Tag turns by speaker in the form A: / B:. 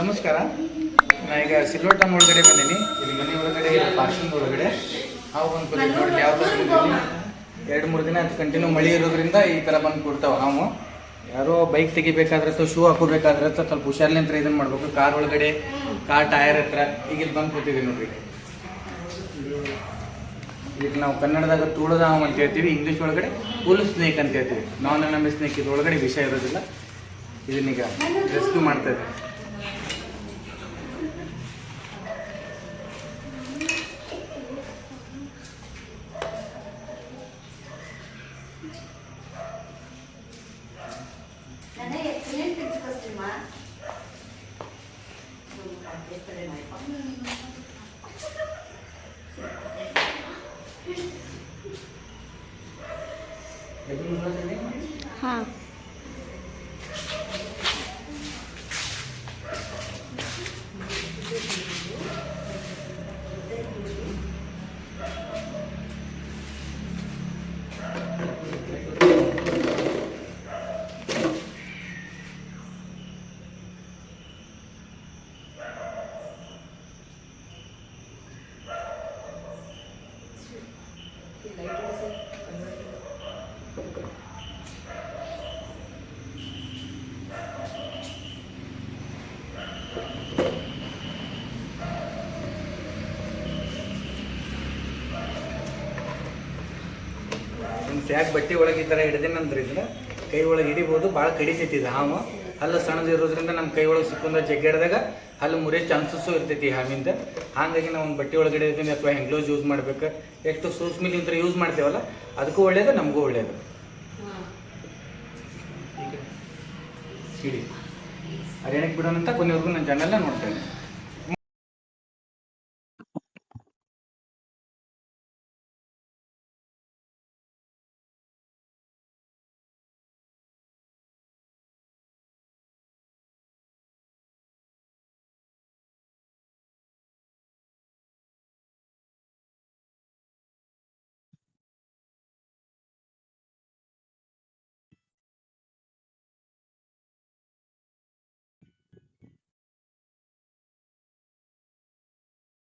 A: ನಮಸ್ಕಾರ. ನಾ ಈಗ ಸಿಲ್ವರ್ ಟೌನ್ ಒಳಗಡೆ ಬಂದೀನಿ. ಇಲ್ಲಿ ಮನೆ ಒಳಗಡೆ ಪಾರ್ಕಿಂಗ್ ಒಳಗಡೆ. ಅವು ಬಂದು ನೋಡಿ ಯಾವ್ದು ಎರಡು ಮೂರು ದಿನ ಅಂತ ಕಂಟಿನ್ಯೂ ಮಳೆ ಇರೋದ್ರಿಂದ ಈ ಥರ ಬಂದು ಕೊಡ್ತಾವೆ ನಾವು. ಯಾರೋ ಬೈಕ್ ತೆಗಿಬೇಕಾದ್ರೆ ಅಥವಾ ಶೂ ಹಾಕೋಬೇಕಾದ್ರೆ ಅಥವಾ ಸ್ವಲ್ಪ ಹುಷಾರ್ಲಿಂತ್ರ ಇದನ್ನು ಮಾಡ್ಬೇಕು. ಕಾರ್ ಒಳಗಡೆ ಕಾರ್ ಟೈರ್ ಹತ್ರ ಈಗ ಇಲ್ಲಿ ಬಂದು ಕೂತಿದ್ದೀವಿ ನೋಡ್ರಿ. ಇದಕ್ಕೆ ನಾವು ಕನ್ನಡದಾಗ ತುಳದ ಹಾವು ಅಂತ ಹೇಳ್ತೀವಿ ಇಂಗ್ಲೀಷ್ ಒಳಗಡೆ ಫುಲ್ ಸ್ನೇಕ್ ಅಂತ ಹೇಳ್ತೀವಿ. ನಾನ್ ಎನಮಿ ಸ್ನೇಕ್ ಒಳಗಡೆ ವಿಷಯ ಇರೋದಿಲ್ಲ. ಇದನ್ನೀಗ ರೆಸ್ಕ್ಯೂ ಮಾಡ್ತಾ
B: ತಿಳ್ಸ್ಕೊಸ್ತೀಮ್ಮ?
C: ಹಾಂ.
A: ಯಾಕೆ ಬಟ್ಟೆ ಒಳಗೆ ಈ ಥರ ಹಿಡ್ದೇನಂದ್ರೆ ಇದನ್ನ ಕೈ ಒಳಗೆ ಹಿಡಿಬೋದು. ಭಾಳ ಕಡಿತೈತಿ ಇದು ಹಾವು. ಹಲ್ಲು ಸಣ್ಣದು ಇರೋದ್ರಿಂದ ನಮ್ಮ ಕೈ ಒಳಗೆ ಸಿಕ್ಕೊಂಡ ಜಗ್ಗಾಡಿದಾಗ ಹಲ್ಲು ಮುರಿಯೋ ಚಾನ್ಸಸ್ಸು ಇರ್ತೈತಿ ಹಾವಿಂದ. ಹಾಗಾಗಿ ನಾವು ಬಟ್ಟೆ ಒಳಗಡೆ ಇದ್ದೀನಿ ಅಥವಾ ಹೆಂಗ್ಲೋಸ್ ಯೂಸ್ ಮಾಡ್ಬೇಕು. ಎಷ್ಟು ಸೂಕ್ಷ್ಮಲಿಂತ್ರ ಯೂಸ್ ಮಾಡ್ತೇವಲ್ಲ, ಅದಕ್ಕೂ ಒಳ್ಳೇದು, ನಮಗೂ ಒಳ್ಳೇದು. ಹಿಡಿ ಅದೇನಕ್ಕೆ ಬಿಡೋಣ ಅಂತ ಕೊನೆವರೆಗೂ ನನ್ನ ಚಾನಲ್ನ ನೋಡ್ತೇನೆ.